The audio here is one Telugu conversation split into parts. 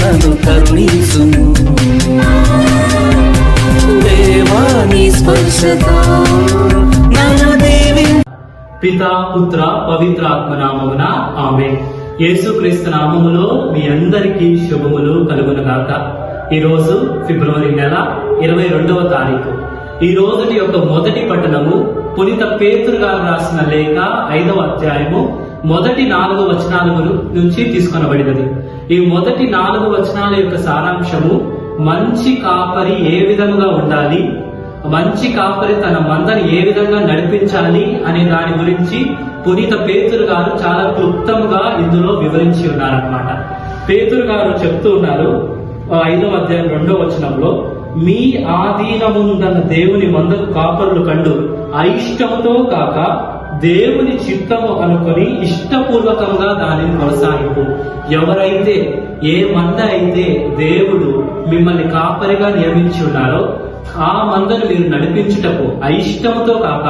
నన్ను దేవాని నన్ను దేవి పిత పుత్ర పవిత్ర ఆత్మనామమున ఆమె యేసుక్రీస్తు నామములో మీ అందరికీ శుభములు ఈ ఈరోజు ఫిబ్రవరి నెల ఇరవై రెండవ తారీఖు. ఈ రోజుటి యొక్క మొదటి పట్టణము పునిత పేతురు గారు రాసిన లేఖ ఐదవ అధ్యాయము మొదటి నాలుగు వచనాల నుంచి తీసుకొనబడినది. ఈ మొదటి నాలుగు వచనాల యొక్క సారాంశము మంచి కాపరి ఏ విధముగా ఉండాలి? మంచి కాపరి తన మందని ఏ విధంగా నడిపించాలి అనే దాని గురించి పునీత పేతురు గారు చాలా క్లుప్తంగా ఇందులో వివరించి ఉన్నారనమాట పేతురు గారు చెప్తూ ఉన్నారు ఐదో అధ్యాయం రెండవ వచనంలో మీ ఆధీనముందన్న దేవుని మందకు కాపరులు కండు అయిష్టముతో కాక దేవుని చిత్తము అనుకొని ఇష్టపూర్వకంగా దానిని కొనసాగింపు. ఎవరైతే ఏ మంద అయితే దేవుడు మిమ్మల్ని కాపరిగా నియమించి ఉన్నారో ఆ మందను మీరు నడిపించుటకు అయిష్టముతో కాక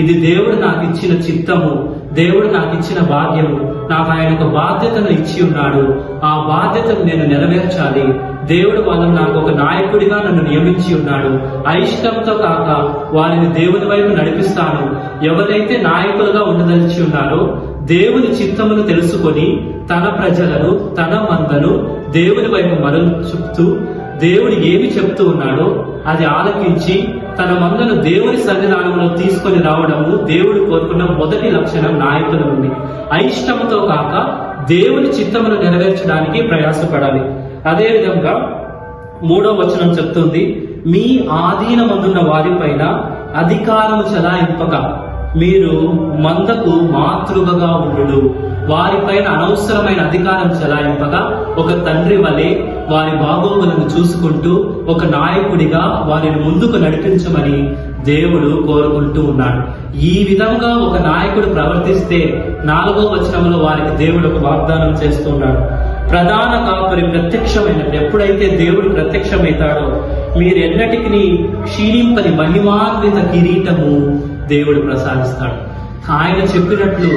ఇది దేవుడు నాకు ఇచ్చిన చిత్తము. దేవుడు నాకు ఇచ్చిన భాగ్యం నాకు ఆయన ఒక బాధ్యతను ఇచ్చి ఉన్నాడు. ఆ బాధ్యతను నేను నెరవేర్చాలి. దేవుడు వాళ్ళని నాకు ఒక నాయకుడిగా నన్ను నియమించి ఉన్నాడు. అయిష్టంతో కాక వారిని దేవుని వైపు నడిపిస్తాను. ఎవరైతే నాయకులుగా ఉండదలిచి ఉన్నారో దేవుని చిత్తమును తెలుసుకొని తన ప్రజలను తన మందను దేవుని వైపు మరలు చూపుతూ దేవుడు ఏమి చెప్తూ ఉన్నాడో అది ఆలకించి తన మందను దేవుని సన్నిధానంలో తీసుకొని రావడము దేవుడు కోరుకున్న మొదటి లక్షణం నాయకుల నుండి. అయిష్టముతో కాక దేవుని చిత్తమును నెరవేర్చడానికి ప్రయాసపడాలి. అదేవిధంగా మూడో వచనం చెప్తుంది మీ ఆధీనమందున్న వారిపైన అధికారము చలాయింపక. మీరు మందకు మాతృకగా ఉండు వారిపైన అనవసరమైన అధికారం చెలాయింపగా ఒక తండ్రి వలె వారి బాగోగులను చూసుకుంటూ ఒక నాయకుడిగా వారిని ముందుకు నడిపించమని దేవుడు కోరుకుంటూ ఉన్నాడు. ఈ విధంగా ఒక నాయకుడు ప్రవర్తిస్తే నాలుగో వచనంలో వారికి దేవుడు ఒక వాగ్దానం చేస్తున్నాడు ప్రధాన కాపరి ప్రత్యక్షమైనప్పుడు ఎప్పుడైతే దేవుడు ప్రత్యక్షమవుతాడో మీరు ఎన్నటికి క్షీణింపని మహిమాన్విత కిరీటము దేవుడు ప్రసాదిస్తాడు. ఆయన చెప్పినట్లు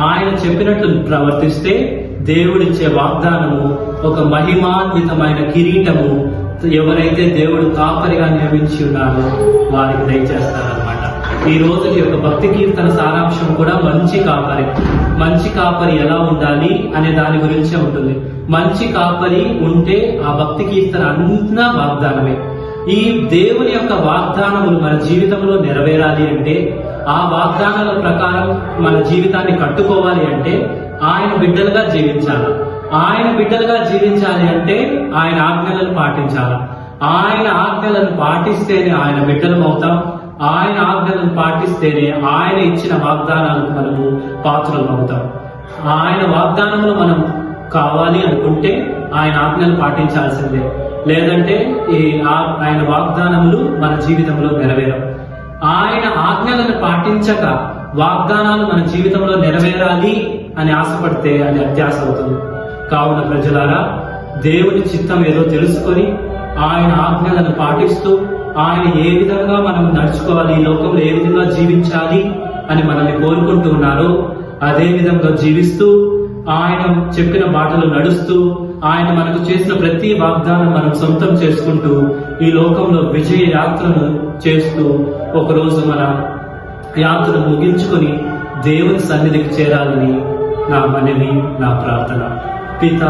ఆయన చెప్పినట్లు ప్రవర్తిస్తే దేవుడిచ్చే వాగ్దానము ఒక మహిమాన్వితమైన కిరీటము ఎవరైతే దేవుడు కాపరిగా నియమించి ఉన్నారో వారికి దయచేస్తారనమాట ఈ రోజు యొక్క భక్తి కీర్తన సారాంశం కూడా మంచి కాపరి. మంచి కాపరి ఎలా ఉండాలి అనే దాని గురించే ఉంటుంది. మంచి కాపరి ఉంటే ఆ భక్తి కీర్తన అంతా వాగ్దానమే. ఈ దేవుని యొక్క వాగ్దానములు మన జీవితంలో నెరవేరాలి అంటే ఆ వాగ్దానాల ప్రకారం మన జీవితాన్ని కట్టుకోవాలి అంటే ఆయన బిడ్డలుగా జీవించాలి? ఆయన బిడ్డలుగా జీవించాలి అంటే ఆయన ఆజ్ఞలను పాటించాలి? ఆయన ఆజ్ఞలను పాటిస్తేనే ఆయన బిడ్డలం అవుతాం. ఆయన ఆజ్ఞలను పాటిస్తేనే ఆయన ఇచ్చిన వాగ్దానాలకు మనము పాత్రలు అవుతాం. ఆయన వాగ్దానములు మనం కావాలి అనుకుంటే ఆయన ఆజ్ఞలు పాటించాల్సిందే. లేదంటే ఈ ఆ- ఆయన వాగ్దానములు మన జీవితంలో నెరవేరవు. ఆయన ఆజ్ఞలను పాటించక వాగ్దానాలు మన జీవితంలో నెరవేరాలి అని ఆశపడితే అది అత్యాశ అవుతుంది. కావున ప్రజలారా దేవుని చిత్తం ఏదో తెలుసుకొని ఆయన ఆజ్ఞలను పాటిస్తూ ఆయన ఏ విధంగా మనం నడుచుకోవాలి ఈ లోకంలో ఏ విధంగా జీవించాలి అని మనల్ని కోరుకుంటూ ఉన్నారో అదే విధంగా జీవిస్తూ ఆయన చెప్పిన బాటలు నడుస్తూ ఆయన మనకు చేసిన ప్రతి వాగ్దానం మనం సొంతం చేసుకుంటూ ఈ లోకంలో విజయ యాత్రను చేస్తూ ఒకరోజు మన యాత్రను ముగించుకొని దేవుని సన్నిధికి చేరాలని నా మనవి నా ప్రార్థన. పిత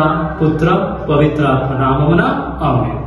పుత్ర పవిత్రాత్మ నామమున ఆమె